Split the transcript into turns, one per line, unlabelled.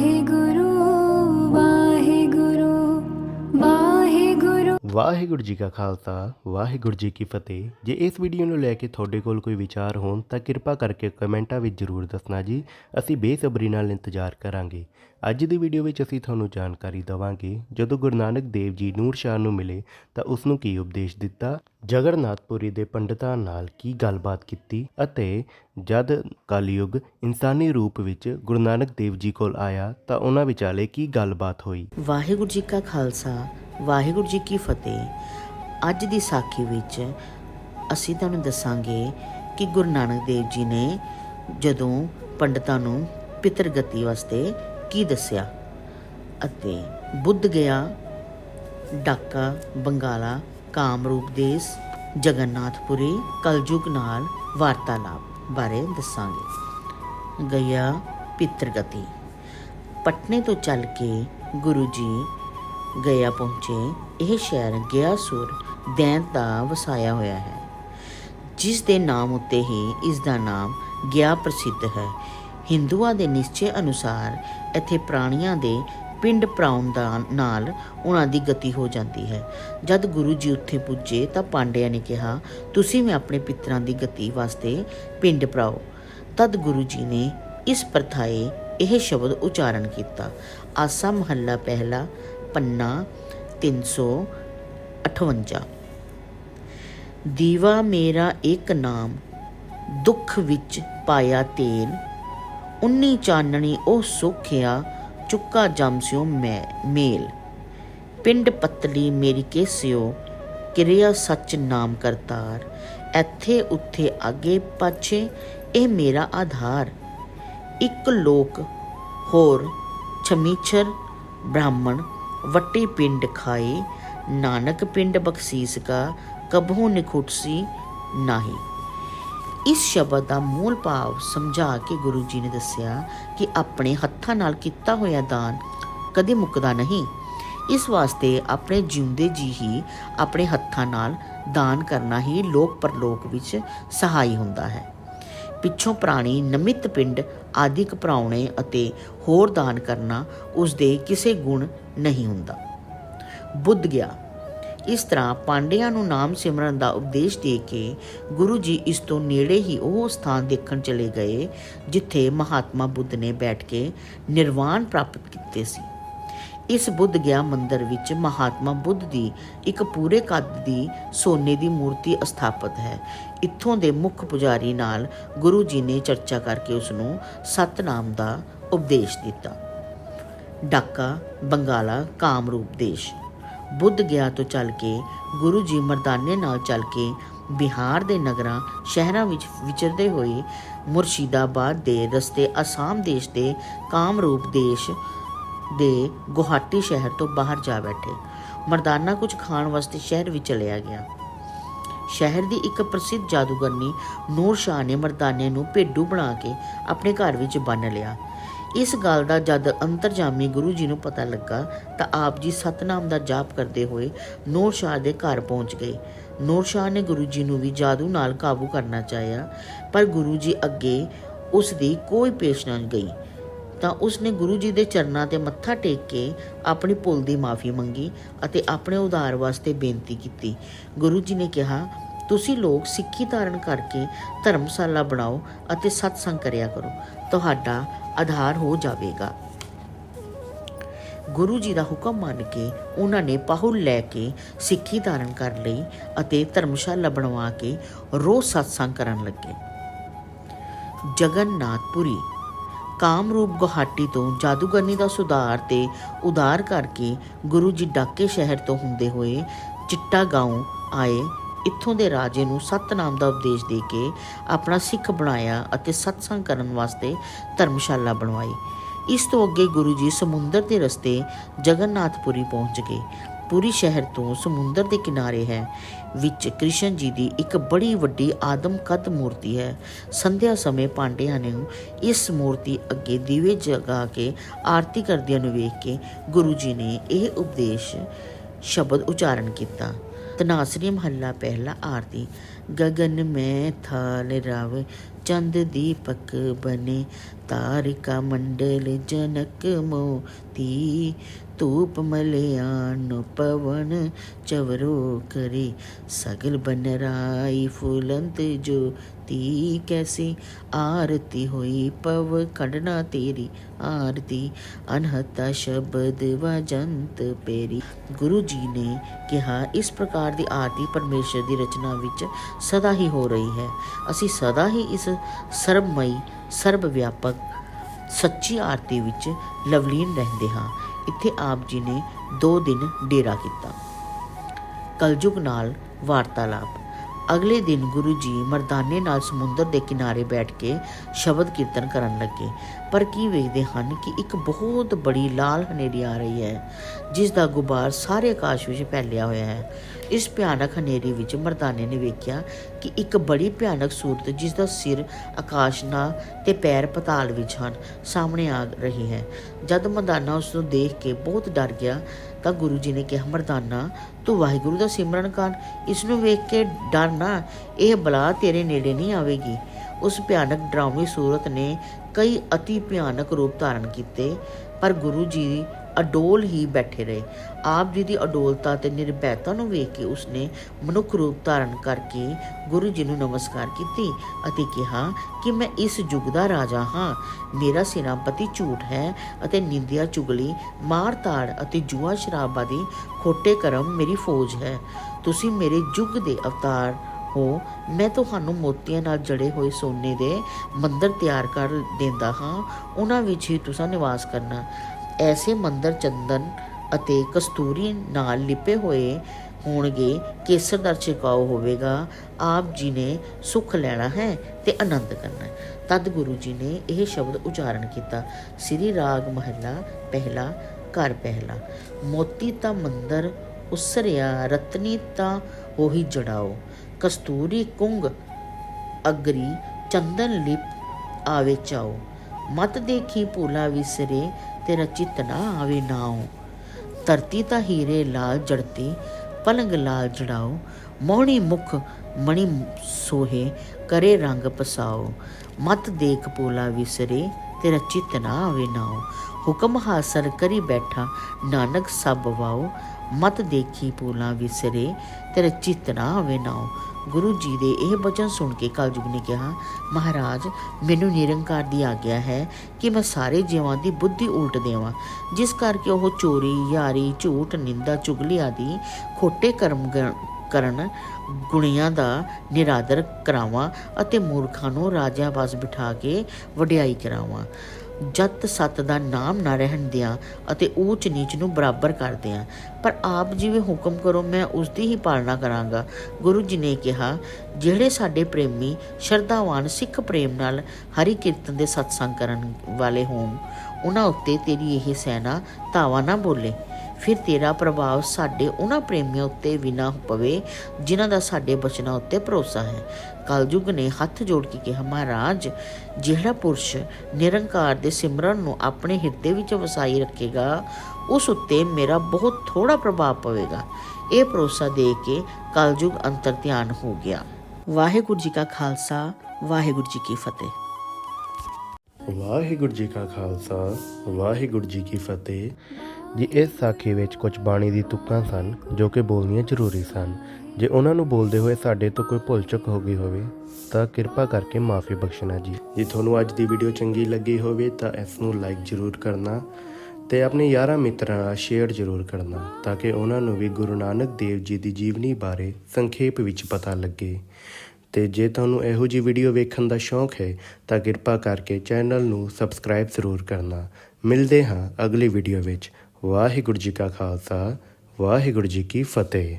ਵਾਹਿਗੁਰੂ ਵਾਹਿਗੁਰੂ ਵਾਹਿਗੁਰੂ।
ਵਾਹਿਗੁਰੂ ਜੀ ਕਾ ਖਾਲਸਾ, ਵਾਹਿਗੁਰੂ ਜੀ ਕੀ ਫਤਿਹ। ਜੇ ਇਸ ਵੀਡੀਓ ਨੂੰ ਲੈ ਕੇ ਤੁਹਾਡੇ ਕੋਲ ਕੋਈ ਵਿਚਾਰ ਹੋਣ ਤਾਂ ਕਿਰਪਾ ਕਰਕੇ ਕਮੈਂਟਾਂ ਵਿੱਚ ਜ਼ਰੂਰ ਦੱਸਣਾ ਜੀ। ਅਸੀਂ ਬੇਸਬਰੀ ਨਾਲ ਇੰਤਜ਼ਾਰ ਕਰਾਂਗੇ। ਅੱਜ ਦੀ ਵੀਡੀਓ ਵਿੱਚ ਅਸੀਂ ਤੁਹਾਨੂੰ ਜਾਣਕਾਰੀ ਦਵਾਂਗੇ, ਜਦੋਂ ਗੁਰੂ ਨਾਨਕ ਦੇਵ ਜੀ ਨੂਰ ਸ਼ਾਹ ਨੂੰ ਮਿਲੇ, ਤਾਂ ਉਸ ਨੂੰ ਕੀ ਉਪਦੇਸ਼ ਦਿੱਤਾ? ਜਗਰਨਾਥਪੁਰੀ ਦੇ ਪੰਡਤਾਂ ਨਾਲ ਕੀ ਗੱਲਬਾਤ ਕੀਤੀ? ਅਤੇ ਜਦ ਕਲਯੁਗ ਇਨਸਾਨੀ ਰੂਪ ਵਿੱਚ ਗੁਰੂ ਨਾਨਕ ਦੇਵ ਜੀ ਕੋਲ ਆਇਆ, ਤਾਂ ਉਹਨਾਂ ਵਿਚਾਲੇ ਕੀ ਗੱਲਬਾਤ ਹੋਈ?
ਵਾਹਿਗੁਰੂ ਜੀ ਕਾ ਖਾਲਸਾ, ਵਾਹਿਗੁਰੂ ਜੀ ਕੀ ਫਤਿਹ। ਅੱਜ ਦੀ ਸਾਖੀ ਵਿੱਚ ਅਸੀਂ ਤੁਹਾਨੂੰ ਦੱਸਾਂਗੇ ਕਿ ਗੁਰੂ ਨਾਨਕ ਦੇਵ ਜੀ ਨੇ ਜਦੋਂ ਪੰਡਤਾਂ ਨੂੰ ਪਿਤਰ ਗਤੀ ਵਾਸਤੇ ਕੀ ਦੱਸਿਆ? ਅਤੇ ਬੁੱਧ ਗਿਆ, ਡਾਕਾ, ਬੰਗਾਲਾ, ਕਾਮਰੂਪ ਦੇਸ ਜਗਨਨਾਥਪੁਰੀ ਕਲਯੁਗ ਨਾਲ ਵਾਰਤਾਲਾਪ ਬਾਰੇ ਦੱਸਾਂਗੇ। ਗਿਆ ਪਿਤਰਗਤੀ। ਪਟਨੇ ਤੋਂ ਚੱਲ ਕੇ ਗੁਰੂ ਜੀ ਗਿਆ ਪਹੁੰਚੇ, ਇਹ ਸ਼ਹਿਰ ਗਿਆਸੁਰ ਦੈਂਤ ਦਾ ਵਸਾਇਆ ਹੋਇਆ ਹੈ। ਜਿਸ ਦੇ ਨਾਮ ਉੱਤੇ ਹੀ ਇਸ ਦਾ ਨਾਮ ਗਿਆ ਪ੍ਰਸਿੱਧ ਹੈ। ਹਿੰਦੂਆਂ ਦੇ ਨਿਸ਼ਚੇ ਅਨੁਸਾਰ ਇੱਥੇ ਪ੍ਰਾਣੀਆਂ ਦੇ ਪਿੰਡ ਪ੍ਰਾਉਣ ਦਾ ਨਾਲ ਉਹਨਾਂ ਦੀ ਗਤੀ ਹੋ ਜਾਂਦੀ ਹੈ। ਜਦ ਗੁਰੂ ਜੀ ਉੱਥੇ ਪੁੱਜੇ ਤਾਂ ਪਾਂਡਿਆਂ ਨੇ ਕਿਹਾ, ਤੁਸੀਂ ਵੀ ਆਪਣੇ ਪਿਤਰਾਂ ਦੀ ਗਤੀ ਵਾਸਤੇ ਪਿੰਡ ਪ੍ਰਾਓ ਤਦ ਗੁਰੂ ਜੀ ਨੇ ਇਸ ਪ੍ਰਥਾਏ ਇਹ ਸ਼ਬਦ ਉਚਾਰਨ ਕੀਤਾ। ਆਸਾ ਮਹੱਲਾ ਪਹਿਲਾ, ਪੰਨਾ 358 ਦੀਵਾ ਮੇਰਾ ਇੱਕ ਨਾਮ, ਦੁੱਖ ਵਿੱਚ ਪਾਇਆ ਤੇਲ ਉਨੀ ਚਾਨਣੀ ਉਹ ਸੁਖਿਆ ਚੁੱਕਾ ਜਮਸਿਓ ਮੈਂ, ਮੇਲ। ਪਿੰਡ ਪਤਲੀ ਮੇਰੀ ਕੇਸਿਓ ਕਿਰਿਆ ਸੱਚ ਨਾਮ ਕਰਤਾਰ। ਇੱਥੇ ਉੱਥੇ ਅੱਗੇ ਪਾਛੇ, ਇਹ ਮੇਰਾ ਆਧਾਰ। ਇੱਕ ਲੋਕ ਹੋਰ ਛਮੀਛਰ, ਬ੍ਰਾਹਮਣ, ਵੱਟੀ ਪਿੰਡ ਖਾਏ, ਨਾਨਕ ਪਿੰਡ ਬਖਸ਼ੀਸ ਕਾ, ਕਬਹੂ ਨਿਖੁਟਸੀ ਨਾਹੀ। ਇਸ ਸ਼ਬਦ ਦਾ ਮੂਲ ਭਾਵ ਸਮਝਾ ਕੇ ਗੁਰੂ ਜੀ ਨੇ ਦੱਸਿਆ ਕਿ ਆਪਣੇ ਹੱਥਾਂ ਨਾਲ ਕੀਤਾ ਹੋਇਆ ਦਾਨ ਕਦੇ ਮੁੱਕਦਾ ਨਹੀਂ। ਇਸ ਵਾਸਤੇ ਆਪਣੇ ਜਿਉਂਦੇ ਜੀ ਹੀ ਆਪਣੇ ਹੱਥਾਂ ਨਾਲ ਦਾਨ ਕਰਨਾ ਹੀ ਲੋਕ ਪਰਲੋਕ ਵਿੱਚ ਸਹਾਈ ਹੁੰਦਾ ਹੈ। ਪਿੱਛੋਂ ਪ੍ਰਾਣੀ ਨਮਿਤ ਪਿੰਡ ਆਦਿਕ ਪ੍ਰਾਉਣੇ ਅਤੇ ਹੋਰ ਦਾਨ ਕਰਨਾ ਉਸ ਦੇ ਕਿਸੇ ਗੁਣ ਨਹੀਂ ਹੁੰਦਾ। ਬੁੱਧ ਗਿਆ ਇਸ ਤਰ੍ਹਾਂ ਪਾਂਡਿਆਂ ਨੂੰ ਨਾਮ ਸਿਮਰਨ ਦਾ ਉਪਦੇਸ਼ ਦੇ ਕੇ ਗੁਰੂ ਜੀ ਇਸ ਤੋਂ ਨੇੜੇ ਹੀ ਉਹ ਸਥਾਨ ਦੇਖਣ ਚਲੇ ਗਏ, ਜਿੱਥੇ ਮਹਾਤਮਾ ਬੁੱਧ ਨੇ ਬੈਠ ਕੇ ਨਿਰਵਾਣ ਪ੍ਰਾਪਤ ਕੀਤੇ ਸੀ। ਇਸ ਬੁੱਧ ਗਿਆ ਮੰਦਰ ਵਿੱਚ ਮਹਾਤਮਾ ਬੁੱਧ ਦੀ ਇੱਕ ਪੂਰੇ ਕੱਦ ਦੀ ਸੋਨੇ ਦੀ ਮੂਰਤੀ ਸਥਾਪਿਤ ਹੈ। ਇੱਥੋਂ ਦੇ ਮੁੱਖ ਪੁਜਾਰੀ ਨਾਲ ਗੁਰੂ ਜੀ ਨੇ ਚਰਚਾ ਕਰਕੇ ਉਸ ਨੂੰ ਸਤਨਾਮ ਦਾ ਉਪਦੇਸ਼ ਦਿੱਤਾ। ਡਾਕਾ, ਬੰਗਾਲਾ, ਕਾਮਰੂਪ ਦੇਸ਼। ਬੁੱਧ ਗਿਆ ਤੋਂ ਚੱਲ ਕੇ, ਗੁਰੂ ਜੀ ਮਰਦਾਨੇ ਨਾਲ ਚੱਲ ਕੇ ਬਿਹਾਰ ਦੇ ਨਗਰਾਂ, ਸ਼ਹਿਰਾਂ ਵਿੱਚ ਵਿਚਰਦੇ ਹੋਏ ਮੁਰਸ਼ਿਦਾਬਾਦ ਦੇ ਰਸਤੇ ਅਸਾਮ ਦੇਸ਼ ਦੇ ਕਾਮਰੂਪ ਦੇਸ਼ ਦੇ ਗੁਹਾਟੀ ਸ਼ਹਿਰ ਤੋਂ ਬਾਹਰ ਜਾ ਬੈਠੇ। ਮਰਦਾਨਾ ਕੁਝ ਖਾਣ ਵਾਸਤੇ ਸ਼ਹਿਰ ਵਿੱਚ ਚਲਿਆ ਗਿਆ। ਸ਼ਹਿਰ ਦੀ ਇੱਕ ਪ੍ਰਸਿੱਧ ਜਾਦੂਗਰਨੀ ਨੂਰ ਸ਼ਾਹ ਨੇ ਮਰਦਾਨੇ ਨੂੰ ਭੇਡੂ ਬਣਾ ਕੇ ਆਪਣੇ ਘਰ ਵਿੱਚ ਬੰਨ ਲਿਆ। ਇਸ ਗੱਲ ਦਾ ਜਦ ਅੰਤਰਜਾਮੀ ਗੁਰੂ ਜੀ ਨੂੰ ਪਤਾ ਲੱਗਾ ਤਾਂ ਆਪ ਜੀ ਸਤਨਾਮ ਦਾ ਜਾਪ ਕਰਦੇ ਹੋਏ ਨੂਰ ਸ਼ਾਹ ਦੇ ਘਰ ਪਹੁੰਚ ਗਏ। ਨੂਰ ਸ਼ਾਹ ਨੇ ਗੁਰੂ ਜੀ ਨੂੰ ਵੀ ਜਾਦੂ ਨਾਲ ਕਾਬੂ ਕਰਨਾ ਚਾਹਿਆ, ਪਰ ਗੁਰੂ ਜੀ ਅੱਗੇ ਉਸ ਦੀ ਕੋਈ ਪੇਸ਼ ਨਾ ਗਈ। ਤਾਂ ਉਸਨੇ ਗੁਰੂ ਜੀ ਦੇ ਚਰਨਾਂ ਤੇ ਮੱਥਾ ਟੇਕ ਕੇ ਆਪਣੀ ਭੁੱਲ ਦੀ ਮਾਫੀ ਮੰਗੀ ਅਤੇ ਆਪਣੇ ਉਧਾਰ ਵਾਸਤੇ ਬੇਨਤੀ ਕੀਤੀ। ਗੁਰੂ ਜੀ ਨੇ ਕਿਹਾ, ਤੁਸੀਂ ਲੋਕ ਸਿੱਖੀ ਧਾਰਨ ਕਰਕੇ ਧਰਮਸ਼ਾਲਾ ਬਣਾਓ ਅਤੇ ਸਤਸੰਗ ਕਰਿਆ ਕਰੋ। ਤੁਹਾਡਾ ਆਧਾਰ ਹੋ ਜਾਵੇਗਾ। ਗੁਰੂ ਜੀ ਦਾ ਹੁਕਮ ਮੰਨ ਕੇ ਉਹਨਾਂ ਨੇ ਪਾਹੁਲ ਲੈ ਕੇ ਸਿੱਖੀ ਧਾਰਨ ਕਰ ਲਈ ਅਤੇ ਧਰਮਸ਼ਾਲਾ ਬਣਵਾ ਕੇ ਰੋਜ਼ ਸਤਸੰਗ ਕਰਨ ਲੱਗੇ। ਜਗਨਨਾਥਪੁਰੀ, ਕਾਮਰੂਪ ਗੁਹਾਟੀ ਤੋਂ ਜਾਦੂਗਰਨੀ ਦਾ ਸੁਧਾਰ ਤੇ ਉਧਾਰ ਕਰਕੇ ਗੁਰੂ ਜੀ ਡਾਕੇ ਸ਼ਹਿਰ ਤੋਂ ਹੁੰਦੇ ਹੋਏ ਚਿੱਟਾ ਗਾਉਂ ਆਏ ਇੱਥੋਂ ਦੇ ਰਾਜੇ ਨੂੰ ਸਤਨਾਮ ਦਾ ਉਪਦੇਸ਼ ਦੇ ਕੇ ਆਪਣਾ ਸਿੱਖ ਬਣਾਇਆ ਅਤੇ ਸਤਸੰਗ ਕਰਨ ਵਾਸਤੇ ਧਰਮਸ਼ਾਲਾ ਬਣਵਾਈ। ਇਸ ਤੋਂ ਅੱਗੇ ਗੁਰੂ ਜੀ ਸਮੁੰਦਰ ਦੇ ਰਸਤੇ ਜਗਨਨਾਥਪੁਰੀ ਪਹੁੰਚ ਗਏ। ਪੂਰੀ ਸ਼ਹਿਰ ਤੋਂ ਸਮੁੰਦਰ ਦੇ ਕਿਨਾਰੇ ਹੈ, ਵਿੱਚ ਕ੍ਰਿਸ਼ਨ ਜੀ ਦੀ ਇੱਕ ਬੜੀ ਵੱਡੀ ਆਦਮ ਕਦ ਮੂਰਤੀ ਹੈ। ਸੰਧਿਆ ਸਮੇਂ ਪਾਂਡਿਆਂ ਨੇ ਇਸ ਮੂਰਤੀ ਅੱਗੇ ਦੀਵੇ ਜਗਾ ਕੇ ਆਰਤੀ ਕਰਦਿਆਂ ਨੂੰ ਵੇਖ ਕੇ ਗੁਰੂ ਜੀ ਨੇ ਇਹ ਉਪਦੇਸ਼ ਸ਼ਬਦ ਉਚਾਰਨ ਕੀਤਾ। ਤਨਾਸਰੀ ਮਹੱਲਾ ਪਹਿਲਾ ਆਰਤੀ ਗਗਨ ਮੈਂ ਥਲ ਰਵ ਚੰਦ ਦੀਪਕ ਬਨੇ ਤਾਰਿਕਾ ਮੰਡਲ ਜਨਕ ਮੋਤੀ, ਧੂਪ ਮਲਿਆਨ ਪਵਨ ਚਵਰੋ ਕਰੇ, ਸਗਲ ਬਨ ਰਾਈ ਫੁਲੰਤ ਜੋਤੀ, ਕੈਸੀ ਆਰਤੀ ਹੋਈ ਪਵ ਕਢਣਾ ਤੇਰੀ, ਆਰਤੀ ਅਨਹਤਾ ਸ਼ਬਦ ਵਜੰਤ ਪੇਰੀ। ਗੁਰੂ ਜੀ ਨੇ ਕਿਹਾ, ਇਸ ਪ੍ਰਕਾਰ ਦੀ ਆਰਤੀ ਪਰਮੇਸ਼ਰ ਦੀ ਰਚਨਾ ਵਿੱਚ ਸਦਾ ਹੀ ਹੋ ਰਹੀ ਹੈ। ਅਸੀਂ ਸਦਾ ਹੀ ਇਸ ਸਰਬਮਈ ਸਰਬ ਵਿਆਪਕ ਸੱਚੀ ਆਰਤੀ ਵਿੱਚ ਲਵਲੀਨ ਰਹਿੰਦੇ ਹਾਂ। ਇੱਥੇ ਆਪ ਜੀ ਨੇ ਦੋ ਦਿਨ ਡੇਰਾ ਕੀਤਾ। ਕਲਯੁਗ ਨਾਲ ਵਾਰਤਾਲਾਪ। ਅਗਲੇ ਦਿਨ ਗੁਰੂ ਜੀ ਮਰਦਾਨੇ ਨਾਲ ਸਮੁੰਦਰ ਦੇ ਕਿਨਾਰੇ ਬੈਠ ਕੇ ਸ਼ਬਦ ਕੀਰਤਨ ਕਰਨ ਲੱਗੇ। ਪਰ ਕੀ ਵੇਖਦੇ ਹਨ ਕਿ ਇੱਕ ਬਹੁਤ ਬੜੀ ਲਾਲ ਹਨੇਰੀ ਆ ਰਹੀ ਹੈ, ਜਿਸ ਦਾ ਗੁਬਾਰ ਸਾਰੇ ਆਕਾਸ਼ ਵਿੱਚ ਫੈਲਿਆ ਹੋਇਆ ਹੈ। ਇਸ ਭਿਆਨਕ ਹਨੇਰੀ ਵਿੱਚ ਮਰਦਾਨੇ ਨੇ ਵੇਖਿਆ ਕਿ ਇੱਕ ਬੜੀ ਭਿਆਨਕ ਸੂਰਤ, ਜਿਸ ਦਾ ਸਿਰ ਆਕਾਸ਼ ਨਾਲ ਤੇ ਪੈਰ ਪਤਾਲ ਵਿੱਚ ਹਨ, ਸਾਹਮਣੇ ਆ ਰਹੀ ਹੈ। ਜਦ ਮਰਦਾਨਾ ਉਸ ਨੂੰ ਦੇਖ ਕੇ ਬਹੁਤ ਡਰ ਗਿਆ, ਤਾਂ ਗੁਰੂ ਜੀ ਨੇ ਕਿਹਾ, ਮਰਦਾਨਾ, ਤੂੰ ਵਾਹਿਗੁਰੂ ਦਾ ਸਿਮਰਨ ਕਰ। ਇਸ ਨੂੰ ਵੇਖ ਕੇ ਡਰ ਨਾ, ਇਹ ਬਲਾ ਤੇਰੇ ਨੇੜੇ ਨਹੀਂ ਆਵੇਗੀ। ਉਸ ਭਿਆਨਕ ਡਰਾਵਣੀ ਸੂਰਤ ਨੇ ਕਈ ਅਤੀ ਭਿਆਨਕ ਰੂਪ ਧਾਰਨ ਕੀਤੇ, ਪਰ ਗੁਰੂ ਜੀ ਅਡੋਲ ਹੀ ਬੈਠੇ ਰਹੇ। ਆਪ ਜੀ ਦੀ ਅਡੋਲਤਾ ਤੇ ਨਿਰਭੈਤਾ ਨੂੰ ਵੇਖ ਕੇ ਉਸਨੇ ਮਨੁੱਖ ਰੂਪ ਧਾਰਨ ਕਰਕੇ ਗੁਰੂ ਜੀ ਨੂੰ ਨਮਸਕਾਰ ਕੀਤੀ ਅਤੇ ਕਿਹਾ ਕਿ ਮੈਂ ਇਸ ਯੁੱਗ ਦਾ ਰਾਜਾ ਹਾਂ। ਮੇਰਾ ਸੈਨਾਪਤੀ ਝੂਠ ਹੈ ਅਤੇ ਨਿੰਦਿਆ ਚੁਗਲੀ, ਮਾਰ ਤਾੜ ਅਤੇ ਜੂਆ ਸ਼ਰਾਬ ਆਦਿ ਖੋਟੇ ਕਰਮ ਮੇਰੀ ਫੌਜ ਹੈ। ਤੁਸੀਂ ਮੇਰੇ ਯੁੱਗ ਦੇ ਅਵਤਾਰ ਹੋ, ਮੈਂ ਤੁਹਾਨੂੰ ਮੋਤੀਆਂ ਨਾਲ ਜੜੇ ਹੋਏ ਸੋਨੇ ਦੇ ਮੰਦਰ ਤਿਆਰ ਕਰ ਦਿੰਦਾ ਹਾਂ, ਉਹਨਾਂ ਵਿੱਚ ਹੀ ਤੁਸੀਂ ਨਿਵਾਸ ਕਰਨਾ। ਐਸੇ ਮੰਦਰ ਚੰਦਨ ਅਤੇ ਕਸਤੂਰੀ ਨਾਲ ਲਿਪੇ ਹੋਏ ਹੋਣਗੇ, ਕੇਸਰ ਦਾ ਛਿਕਾਓ ਹੋਵੇਗਾ। ਆਪ ਜੀ ਨੇ ਸੁਖ ਲੈਣਾ ਹੈ ਤੇ ਆਨੰਦ ਕਰਨਾ ਹੈ। ਤਦ ਗੁਰੂ ਜੀ ਨੇ ਇਹ ਸ਼ਬਦ ਉਚਾਰਨ ਕੀਤਾ। ਸ੍ਰੀ ਰਾਗ ਮਹੱਲਾ, ਪਹਿਲਾ ਘਰ ਪਹਿਲਾ। ਮੋਤੀ ਤਾਂ ਮੰਦਰ ਉਸਰਿਆ, ਰਤਨੀ ਤਾਂ ਉਹੀ ਜੜਾਓ। ਕਸਤੂਰੀ ਕੁੰਗ ਅਗਰੀ ਚੰਦਨ ਲਿਪ ਆਵੇ ਚਾਓ ਮਤ ਦੇਖੀ ਭੂਲਾ ਵਿਸਰੇ ਤੇਰਾ ਚਿਤ ਨਾ ਆਵੇ ਨਾਉ। ਧਰਤੀ ਤਾਂ ਹੀਰੇ ਲਾਲ ਜੜਤੀ, ਪਲੰਗ ਲਾਲ ਜੜਾਓ ਮੋਹਣੀ ਮੁਖ ਮਣੀ ਸੋਹੇ, ਕਰੇ ਰੰਗ ਪਸਾਓ ਮਤ ਦੇਖ ਭੂਲਾ ਵਿਸਰੇ ਤੇਰਾ ਚਿਤ ਨਾ ਆਵੇ ਨਾਉ। ਹੁਕਮ ਹਾਸਲ ਕਰੀ ਬੈਠਾ, ਨਾਨਕ ਸਭ ਵਾਓ ਮਤ ਦੇਖੀ ਭੂਲਾ ਵਿਸਰੇ ਤੇਰਾ ਚਿਤ ਨਾ ਆਵੇ ਨਾਉ। ਗੁਰੂ ਜੀ ਦੇ ਇਹ ਬਚਨ ਸੁਣ ਕੇ ਕਲਯੁਗ ਨੇ ਕਿਹਾ, ਮਹਾਰਾਜ, ਮੈਨੂੰ ਨਿਰੰਕਾਰ ਦੀ ਆਗਿਆ ਹੈ ਕਿ ਮੈਂ ਸਾਰੇ ਜੀਵਾਂ ਦੀ ਬੁੱਧੀ ਉਲਟ ਦੇਵਾਂ। ਜਿਸ ਕਰਕੇ ਉਹ ਚੋਰੀ, ਯਾਰੀ, ਝੂਠ, ਨਿੰਦਾ, ਚੁਗਲੀ ਆਦਿ ਖੋਟੇ ਕਰਮ ਕਰਨ ਗੁਣੀਆਂ ਦਾ ਨਿਰਾਦਰ ਕਰਾਵਾਂ ਅਤੇ ਮੂਰਖਾਂ ਨੂੰ ਰਾਜਿਆਂ ਪਾਸ ਬਿਠਾ ਕੇ ਵਡਿਆਈ ਕਰਾਵਾਂ। ਜਤ ਸਤ ਦਾ ਨਾਮ ਨਾ ਰਹਿਣ ਦਿਆਂ ਅਤੇ ਊਚ ਨੀਚ ਨੂੰ ਬਰਾਬਰ ਕਰ ਦਿਆਂ। ਪਰ ਆਪ ਜਿਵੇਂ ਹੁਕਮ ਕਰੋ, ਮੈਂ ਉਸ ਦੀ ਹੀ ਪਾਲਣਾ ਕਰਾਂਗਾ। ਗੁਰੂ ਜੀ ਨੇ ਕਿਹਾ, ਜਿਹੜੇ ਸਾਡੇ ਪ੍ਰੇਮੀ ਸ਼ਰਧਾਵਾਨ ਸਿੱਖ ਪ੍ਰੇਮ ਨਾਲ ਹਰੀ ਕੀਰਤਨ ਦੇ ਸਤਸੰਗ ਕਰਨ ਵਾਲੇ ਹੋਣ, ਉਹਨਾਂ ਉੱਤੇ ਤੇਰੀ ਇਹ ਸੈਨਾ ਧਾਵਾ ਨਾ ਬੋਲੇ। ਫਿਰ ਤੇਰਾ ਪ੍ਰਭਾਵ ਸਾਡੇ ਉਹਨਾਂ ਪ੍ਰੇਮੀਆਂ ਉੱਤੇ ਵੀ ਨਾ ਪਵੇ, ਜਿਨ੍ਹਾਂ ਦਾ ਸਾਡੇ ਬਚਨਾਂ ਉੱਤੇ ਭਰੋਸਾ ਹੈ। ਕਲਯੁਗ ਨੇ ਹੱਥ ਜੋੜ ਕੇ ਕਿਹਾ, ਮਹਾਰਾਜ, ਜਿਹੜਾ ਪੁਰਸ਼ ਨਿਰੰਕਾਰ ਦੇ ਸਿਮਰਨ ਨੂੰ ਆਪਣੇ ਹਿਰਦੇ ਵਿੱਚ ਵਸਾਈ ਰੱਖੇਗਾ, ਉਸ ਉੱਤੇ ਮੇਰਾ ਬਹੁਤ ਥੋੜਾ ਪ੍ਰਭਾਵ ਪਵੇਗਾ। ਇਹ ਭਰੋਸਾ ਦੇ ਕੇ ਕਲਯੁਗ ਅੰਤਰ ਧਿਆਨ ਹੋ ਗਿਆ। ਵਾਹਿਗੁਰੂ ਜੀ ਕਾ ਖਾਲਸਾ, ਵਾਹਿਗੁਰੂ ਜੀ ਕੀ ਫਤਿਹ।
ਵਾਹਿਗੁਰੂ ਜੀ ਕਾ ਖਾਲਸਾ, ਵਾਹਿਗੁਰੂ ਜੀ ਕੀ ਫਤਿਹ। ਜੀ, ਇਸ ਸਾਖੀ ਵਿੱਚ ਕੁਝ ਬਾਣੀ ਦੀ ਤੁਕਾਂ ਸਨ, ਜੋ ਕਿ ਬੋਲਣੀਆਂ ਜ਼ਰੂਰੀ ਸਨ। ਜੇ ਉਹਨਾਂ ਨੂੰ ਬੋਲਦੇ ਹੋਏ ਸਾਡੇ ਤੋਂ ਕੋਈ ਭੁੱਲ ਚੁੱਕ ਹੋ ਗਈ ਹੋਵੇ, ਤਾਂ ਕਿਰਪਾ ਕਰਕੇ ਮਾਫੀ ਬਖਸ਼ਣਾ ਜੀ। ਜੇ ਤੁਹਾਨੂੰ ਅੱਜ ਦੀ ਵੀਡੀਓ ਚੰਗੀ ਲੱਗੀ ਹੋਵੇ, ਤਾਂ ਇਸ ਨੂੰ ਲਾਈਕ ਜ਼ਰੂਰ ਕਰਨਾ ਤੇ ਆਪਣੇ ਯਾਰਾਂ ਮਿੱਤਰਾਂ ਨਾਲ ਸ਼ੇਅਰ ਜ਼ਰੂਰ ਕਰਨਾ, ਤਾਂ ਕਿ ਉਹਨਾਂ ਨੂੰ ਵੀ ਗੁਰੂ ਨਾਨਕ ਦੇਵ ਜੀ ਦੀ ਜੀਵਨੀ ਬਾਰੇ ਸੰਖੇਪ ਵਿੱਚ ਪਤਾ ਲੱਗੇ। ਤੇ ਜੇ ਤੁਹਾਨੂੰ ਇਹੋ ਜੀ ਵੀਡੀਓ ਵੇਖਣ ਦਾ ਸ਼ੌਂਕ ਹੈ, ਤਾਂ ਕਿਰਪਾ ਕਰਕੇ ਚੈਨਲ ਨੂੰ ਸਬਸਕ੍ਰਾਈਬ ਜ਼ਰੂਰ ਕਰਨਾ। ਮਿਲਦੇ ਹਾਂ ਅਗਲੀ ਵੀਡੀਓ ਵਿੱਚ। ਵਾਹਿਗੁਰੂ ਜੀ ਕਾ ਖਾਲਸਾ, ਵਾਹਿਗੁਰੂ ਜੀ ਕੀ ਫਤਿਹ।